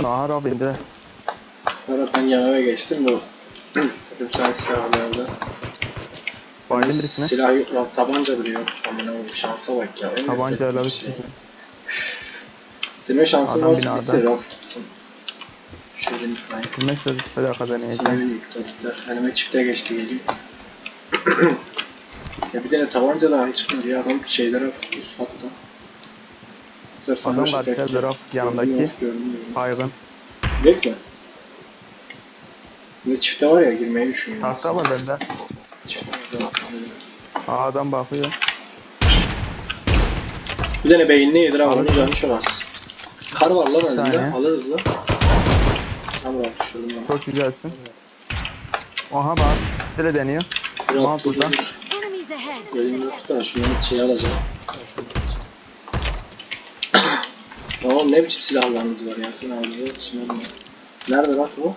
Ağır abi indi. Sonra ben yanına geçtim bu. Dedim sen silahlarda. Baydım birisine. Silah yok lan tabanca bile yok. Amına koyayım şansa bak ya. En Tabancayla nefret bir ettiğim şey. Senin şansın Adam varsa binada. bitse Raf gitsin. Şöyle unutmayın. Bilmek sözü fedaka deneyeceğim. Sinirli yükledikler. Önüme çifte geçti geliyor. ya bir tane tabanca daha çıkmadı ya. Adam şeylere üst katta. Adam boş var bekle. Serdaraf yanındaki. Baygın. Bekle. Bir de çifte var ya girmeyi düşünüyorum. Tahta var bende. Aa, adam bakıyor. Bir tane beyinli yedir abi. Alır. Onun canı çok az. Kar var lan saniye. Alırız lan. Tamam rahat düşürdüm ben. Çok güzelsin. Oha bak. Dile deniyor. Rahat Rahat dur, burada. dur. Enemies ahead. Elimde tut da şunu şey alacağım. Oğlum ne biçim silahlarınız var ya? Sen şimdi. Nerede bak bu?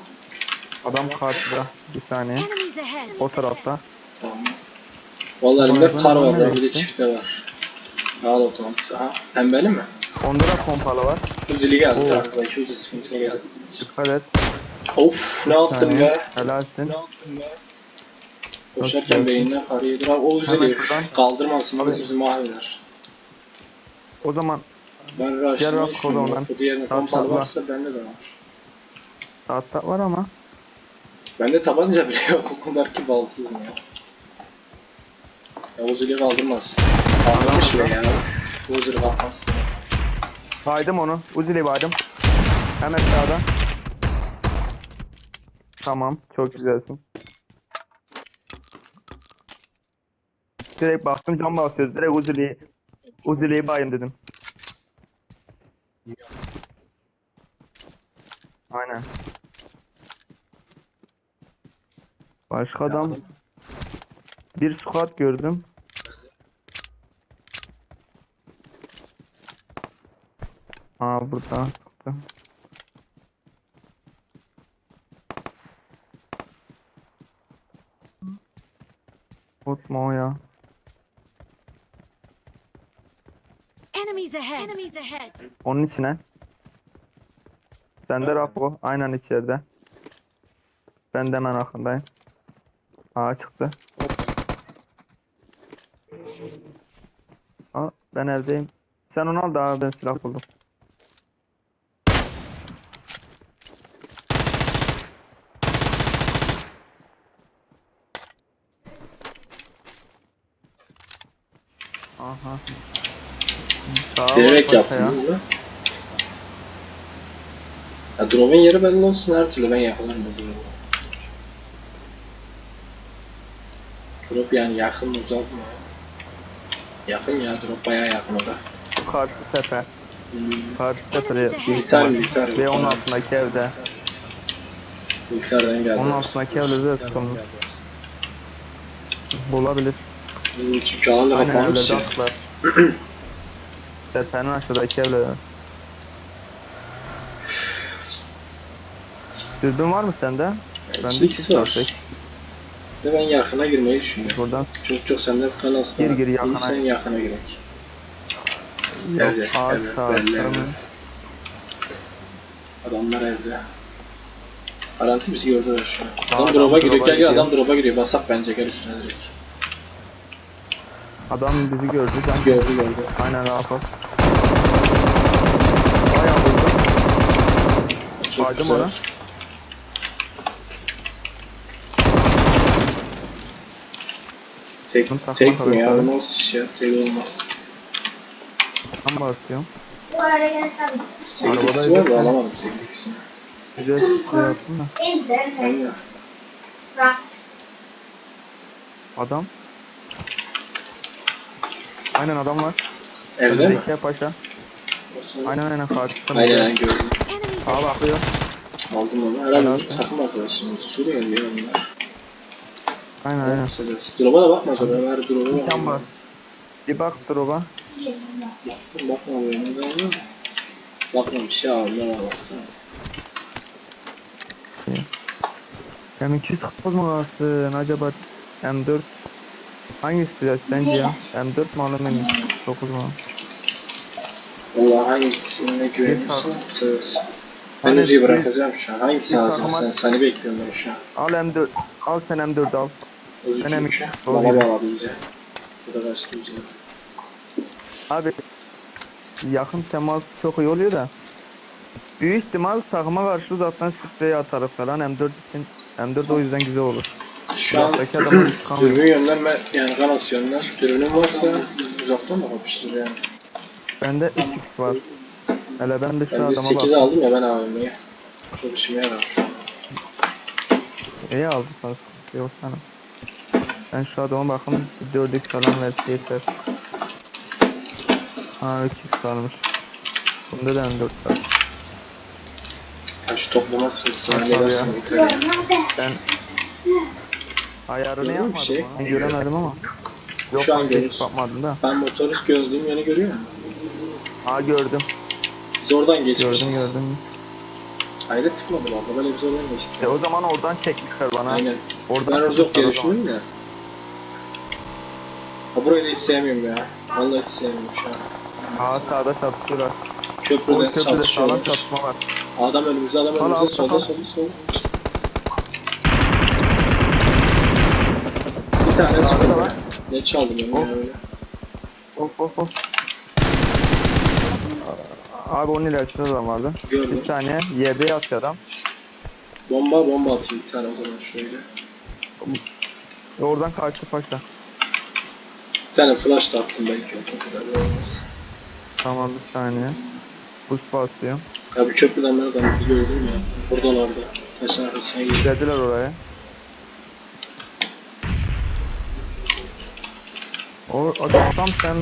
Adam karşıda. Bir saniye. Enemies ahead. O tarafta. Tamam. Vallahi elimde Tamam, kar var tamam, ya. Bir de işte. çifte var. Al otomatik. Aha. Pembeli mi? Onda da pompalı var. Uzili geldi. Oo. Arkadaş uzi sıkıntıya geldi. Dikkat et. Of ne Bir yaptın saniye. be? Helalsin. Ne yaptın be? Koşarken güzel. beyinden kar yedir. Abi o Hemen uzili şuradan. kaldırmasın. Abi. Bizi mahveder. O zaman Ben bak düşünüyorum. kolondan. Bu diğerine Tamam, pompalı tamam. varsa bende de var. tahta var ama. Bende tabanca bile yok. O kadar ki balsızım ya. Ya uzili kaldırmaz. Kaldırmış bile ya. Bu uzili kalkmaz. Baydım onu. Uzili baydım. Hemen sağda. Tamam. Çok güzelsin. Direkt baktım cam basıyoruz. Direkt Uzili'yi Uzili'yi bayım dedim. Aynen. Başka adam bir squad gördüm. Aa burada. Unutma o ya. Enemies ahead. Enemies ahead. Onun içine. Sende Rapo. Aynen içeride. Ben de hemen arkandayım. Aa çıktı. Aa ben evdeyim. Sen onu al da abi ben silah buldum. Aha. Bilerek ol paşa ya. Ya drop'un yeri belli olsun her türlü ben yakalarım bu drop'u. Drop yani yakın mı uzak mı? Yakın ya drop bayağı yakın o da. Karşı tepe. Hmm. Karşı tepede. İhtimal. biter. Ve onun altındaki evde. Bilgisayardan geldi. Onun altındaki evde de tutumlu. Olabilir. Hmm, Çünkü alanla Aynen kapanmış ya. attılar. Tepenin aşağıdaki evde. Dürbün var mı sende? Bende 2x iki var. var. Ve ben yakına girmeyi düşünüyorum. Buradan Çok çok senden kanalsın. Gir, gir, yakına. Sen yakına girek. Evde, ağaç evde. Adamlar evde. Garanti bizi gördüler şu an. Adam adam drop'a giriyor. Gel gel gidiyor. adam drop'a giriyor. Basak bence gel üstüne direkt. Adam bizi gördü. Ben Gördü gördü. Aynen Rafa. Bayağı vurdu. Güzel. ona. Tek, Bunu tek mi ya? Olmaz iş ya. Tek olmaz. Tam basıyorum. 8 Arabadaydı. var da alamadım 8 Güzel şey yaptım da. Aynen. Adam. Aynen adam var. Evde mi? Zeki Paşa. Aynen aynen Fatih. Aynen aynen gördüm. Sağa bakıyor. Aldım onu. Herhalde takım arkadaşım. Suriyeli ya onlar. Aynen aynen. Drop'a da bakma sonra. Ver drop'a Bir can bak. Bir bak drop'a. Baktım bakma böyle. Ne var? Bakma bir şey. Ne var baksana. M200 futbol mu alsın acaba M4 hangisi ya sence ya? M4 mi alalım M9 mu? Valla hangisine güveniyorsan söz. Ben Hani Uzi'yi bir- bırakacağım şu an. Hangisini bir alacaksın sen? Seni bekliyorum ben şu an. Al M4. Al sen M4 al. Uzi Ben çünkü. M2 Baba alayım. baba diyeceğim. Bu da başka Uzi. Abi yakın temas çok iyi oluyor da. Büyük ihtimal takıma karşı zaten sprey atarız falan. M4 için M4 o yüzden güzel olur. Şu an Uzaktaki adamı sıkamıyor. dürbün yönden ben yani kanat yönden dürbünün varsa uzaktan da kapıştır yani. Bende 3x var. Hele ben de şu Ben de adama 8 bak. aldım ya ben AVM'yi. Çok işime yarar. İyi aldı sana sıkıntı yok sana. Ben şu adama bakın 4x falan verse yeter. Ha 3x varmış. Bunda da M4 var. Ya şu toplama sırasını ya? yeter. ya. Ben ayarını Görüyor yapmadım. şey? Göremedim ama. Yok Şu an görüyorsun. bakmadım da. Ben motorist gözlüğüm yeni görüyor musun? Ha gördüm. Biz oradan geçmişiz. Gördüm gördüm. Hayret sıkmadı valla böyle biz oradan geçtik. E o zaman oradan çekmişler bana. Aynen. Oradan Ben Rozok diye düşündüm de. Ha burayı da hiç sevmiyorum ya. Vallahi hiç sevmiyorum şu an. Ha sağda çatışıyorlar. Köprüden köprüde sağlam çatışıyorlar. çatışma var. Adam önümüzde, adam Hala önümüzde, solda, solda, solda. Bir tane sıkıldı. var. Ne çaldım ben ya öyle. Of of of. Abi onun ilerisinde adam vardı. Gördüm. Bir saniye yerde yatıyor adam. Bomba, bomba atayım bir tane o zaman şöyle. Oradan kaçtı paşa. Bir tane flash da attım belki o olmaz. Tamam bir saniye. Boost basıyorum. Ya bu köprüden adamı bir gördüm ya. Buradalardı. Taşın arkasına girdi. Dediler oraya. O adam tam sen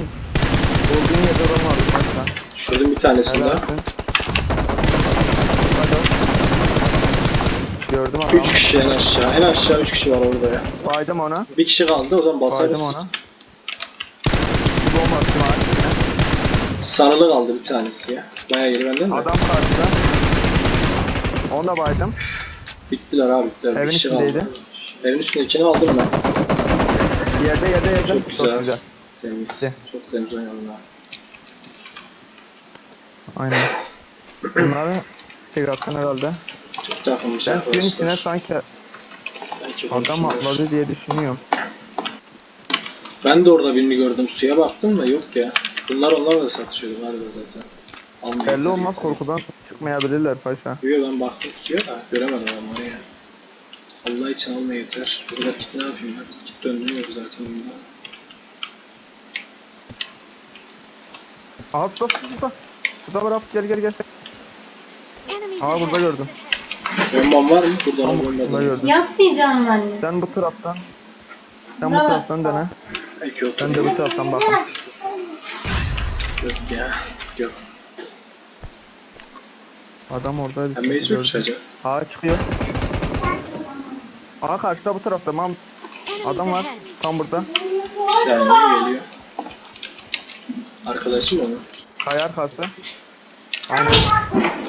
olduğun yerde adam vardı paşa. Şöyle bir tanesini daha. Helalsin. Gördüm adamı. 3 kişi en aşağı. En aşağı 3 kişi var orada ya. Baydım ona. Bir kişi kaldı o zaman basarız. Baydım ona. Bir bomba attım ağacına. Sarılı kaldı bir tanesi ya. Bayağı yeri benden de. Adam karşıda. Onu da baydım. Bittiler abi bittiler. Evin bir kişi kaldı. Evin üstündekini aldım ben. Yerde yerde yerde. Çok güzel. Temiz. Bitti. Çok temiz oynadın abi. Aynen. Bunları tek attın herhalde. Çok takılmış Ben suyun içine sanki Belki adam atladı diye düşünüyorum. Ben de orada birini gördüm. Suya baktım da yok ya. Bunlar onlar da satışıyordu galiba zaten. Almıyor Belli olmaz korkudan çıkmayabilirler paşa. Yok ben baktım suya da göremedim onları ya. Allah için almaya yeter. Burada kit ne yapayım ben? Kit döndürmüyor zaten bunda. Aha suda suda. Suda bırak gel gel gel. Aa burada gördüm. Bombam var mı? Burada Tamam mı burada bomba gördüm. Yapmayacağım anne. Sen bu taraftan. Sen bu taraftan dene. Belki otur. Ben de bu taraftan bak. Yok ya. Yok. Adam orada. Ben mecbur çıkacağım. Ağa çıkıyor. Aa karşıda bu tarafta. Mam adam var. Tam burada. Bir saniye geliyor. Arkadaşım onu. Kaya arkası. Aynen.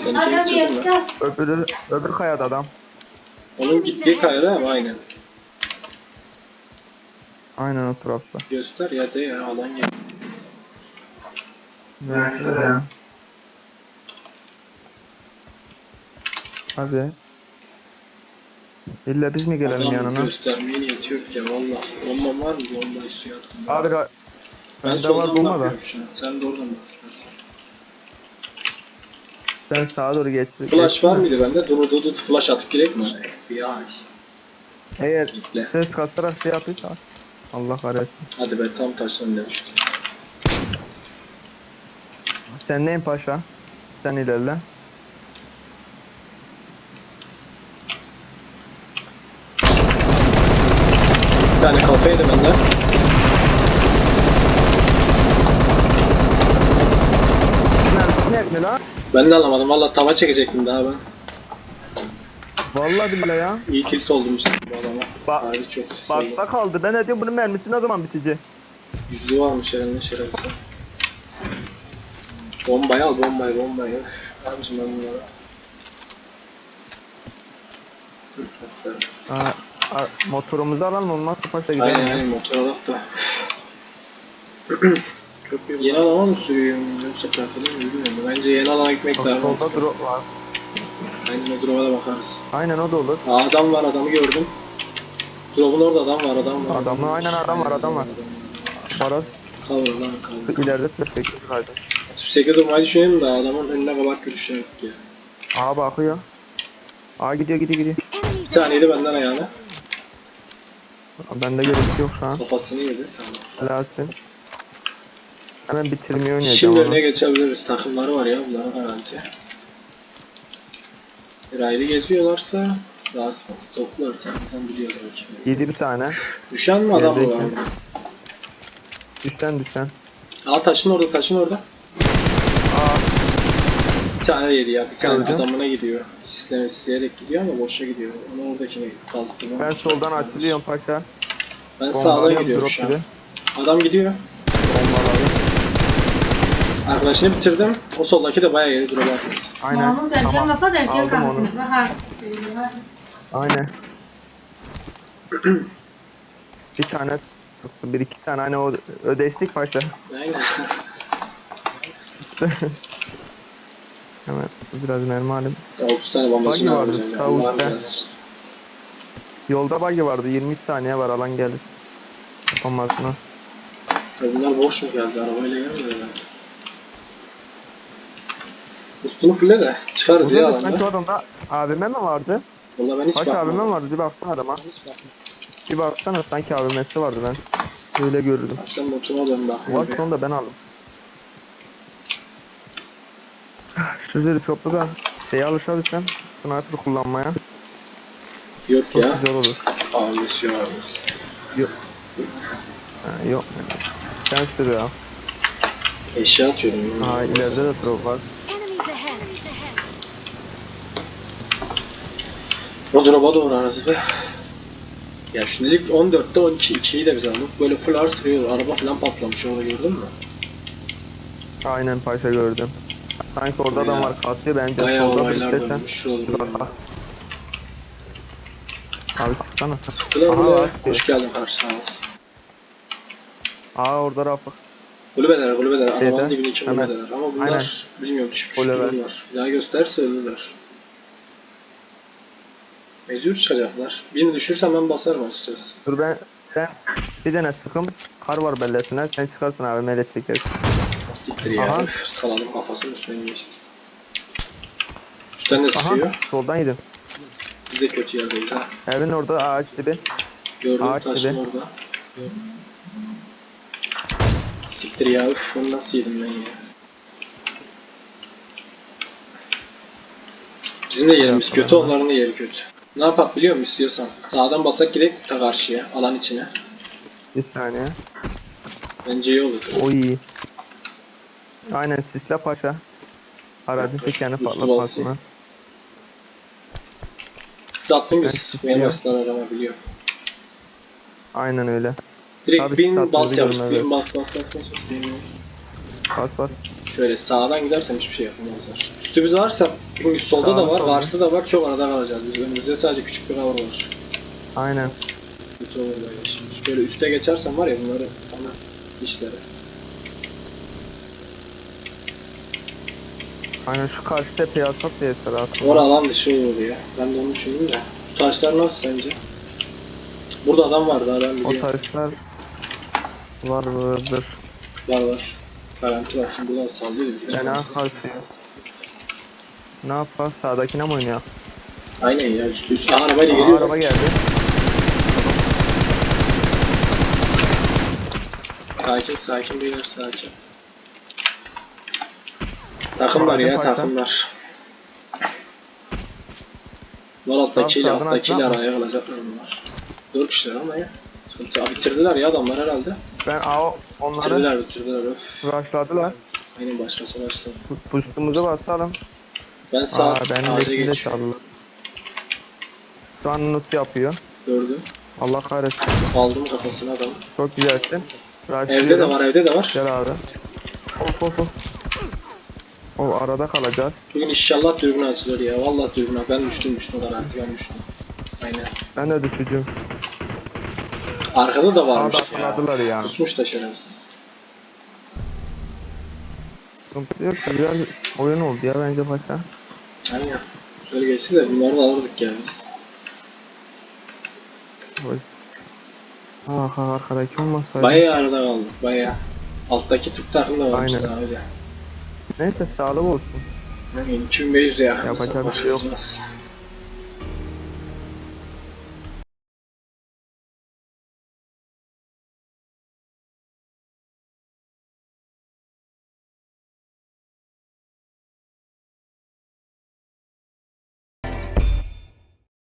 Seni Adam kim yapacağız. Öbürü, öbür kayada adam. Onun gittiği kayada ama aynen. Aynen o tarafta. Göster ya de ya alan gel. Ya. Hadi. İlla biz mi gelelim Adam yanına? göstermeye niyeti yok ya valla. Bombam var mı? Suya attım. Abi ga- ben bende soldan var bomba da. bakıyorum şu an. Sen de oradan bak istersen. Ben sağa doğru geçtim. Flash var mıydı bende? Dur dur dur flash atıp girek mi? FBI. Eğer İple. ses kasarak şey yapıyorsa Allah kahretsin. Hadi ben tam taşlan demiştim. Sen neyin paşa? Sen ilerle. Bir tane kafaydı bende. Ne lan? Ben de alamadım. Valla tava çekecektim daha ben. Vallahi billahi ya. İyi kilit oldum işte bu adama. Bak- Harbi çok. Bakta kaldı. Ben ne diyorum bunun mermisi ne zaman bitecek? Yüzü varmış elinde şerefsiz. Bombayı al bombayı bombayı. Abicim ben bunlara. Aa, a- motorumuzu alalım olmazsa paşa gidelim. Aynen aynen motor alak da. Yeni alana mı sürüyorum yoksa takılayım mı bilmiyorum. Bence yeni alana gitmek daha Solda drop var. Aynen o drop'a da bakarız. Aynen o da olur. Aa, adam var adamı gördüm. Drop'un orada adam var adam var. Adamı, aynen adam var, adam var. Baraz Kalır lan kalır. ileride perspektif kaydı. 38 durmayı düşünüyorum da adamın önüne kabak görüşü yok ya. Aa bakıyor. Aa gidiyor gidiyor gidiyor. Bir taneydi ahead. benden ayağına. Bende görüntü yok şu an. Kafasını yedi. Tamam. Helalsin. Hemen bitirmeyi oynayacağım Şimdi önüne geçebiliriz. Takımları var ya bunların garanti. Bir ayrı geziyorlarsa daha sıkıntı. Toplarsa sen biliyorlar belki. Yedi bir tane. Düşen mi adam burada? Düşten düşten. Aa taşın orada taşın orada. Bir tane yedi ya. Bir tane Gördüm. adamına gidiyor. Sisleme sisleyerek gidiyor ama boşa gidiyor. Onu oradakini kaldırdım. ben soldan açılıyorum paşa. Ben sağdan gidiyorum şu an. gibi. Adam gidiyor. Arkadaşını bitirdim. O soldaki de bayağı drop atmış. Aynen. Derken Tamam. kafa derken Aldım onu. Aynen. bir tane. Bir iki tane hani o ödeştik paşa. Aynen. Hemen biraz mermi alayım. Ya 30 tane bombacını Buggy vardı, ya. Var üstte. biraz. Yolda buggy vardı. 23 saniye var alan gelir. Kapanmasına. Ya bunlar boş mu geldi? Arabayla gelmediler. Üstünü fulle de çıkarız ya Burada da sanki alanda. adamda AVM mi vardı? Valla ben hiç Paşa AVM bakmadım. vardı. Bir baksana adama. Bir baksana sanki AVM'si vardı ben. Öyle görürdüm. Sen motoruna dön bak. Varsa onu da ben aldım. Şu zirikoplu da şeye alışabilsem sniper kullanmaya Yok çok ya. güzel olur. Ağırlısı yok. Ha, yok. Sen sür ya. Eşya atıyorum. Aa ileride de drop var. Enemies ahead. O drop'a doğru arası be. Ya şimdilik 14'te 12, 2'yi de biz aldık. Böyle full ar sürüyor. Araba falan patlamış orada gördün mü? Aynen paşa gördüm. Sanki orada adam Bayağı- var katlıyor bence Bayağı olaylar dönmüş. Duruyor. Abi çıksana. Sıktılar Aha, mı? var. Hoş geldin karşına. Aa orada Rafık. Kulübeler, kulübeler. Arabanın dibindeki kulübeler. Ama bunlar Aynen. bilmiyorum düşmüş Kulübe. durumlar. Bir daha gösterse ölürler. Mecbur çıkacaklar. Birini düşürsem ben basarım açıkçası. Dur ben ben bir tane sıkım. Kar var bellesine. Sen çıkarsın abi mele çekersin. Siktir ya. Aha. Üf, Saladım kafasını üstüne geçti. Üstten de Aha sıkıyor. soldan yedim. Biz de kötü yerdeyiz ha. Evin orada ağaç dibi. Gördüm Ağaç taşın gibi. orada. Siktir ya üf onu nasıl yedim ben ya. Bizim de yerimiz Yapalım. kötü onların da yeri kötü. Ne yapak biliyor musun istiyorsan? Sağdan basak girek ta karşıya alan içine. Bir saniye. Bence iyi olur. O iyi. Aynen sisle paşa. Aracın tekerini patlatmasına. basayım. Siz attın Ben biz sıkmaya biliyorum. başlar arama biliyor. Aynen öyle. Direkt Abi siz bin bas yap. Bin bas bas bas bas bas. bin. Bas bas. Şöyle sağdan gidersem hiçbir şey yapamazlar. Üstümüz varsa çünkü solda da Sağda, var, karşıda da var. Çok arada kalacağız. Biz önümüzde sadece küçük bir cover var. Aynen. Kötü olur böyle şimdi. Şöyle üste geçersem var ya bunları ana işlere. Aynen şu karşı tepeye atak diye sıra atın. Orada alan dışı olur ya. Ben de onu düşündüm de. Bu taşlar nasıl sence? Burada adam vardı ha ben O taşlar var vardır. Var var. Garanti var. Şimdi buradan sallıyor. Fena kalkıyor. Ne yapar? Sağdakine mi oynuyor? Aynen ya üstü üstü. Aha arabayla Aa, geliyor. araba geldi. Sakin sakin beyler sakin. Takımlar ya takımlar. Var alttakiyle alttakiyle araya kalacaklar bunlar. Dört kişiler ama ya. Sıkıntı. Aa, bitirdiler ya adamlar herhalde. Ben aa, onları Bitirdiler bitirdiler. Rushladılar. Aynen başkası başladı. Pustumuzu basalım. Ben sağ Aa, benim ağaca geçiyorum. Şu an nut yapıyor. Gördüm. Allah kahretsin. Aldım kafasına adam. Çok güzelsin. Evde de var evde de var. Gel abi. Of of of. O arada kalacağız. Bugün inşallah dürbün açılır ya. Vallahi dürbün açılır. Ben düştüm düştüm garanti ben düştüm. Aynen. Ben de düşeceğim. Arkada da varmış Arada ya. ya. Kusmuş da şerefsiz. Yok güzel oyun oldu ya bence başta. Aynen. Şöyle geçti de bunları da alırdık ya biz. Oy. Aha arkadaki olmasaydı. Bayağı arada kaldık bayağı. Alttaki Türk takımı da varmış Aynen. daha öyle. Neyse sağlık olsun. Yani 2500 yakın Yapacak bir şey yok.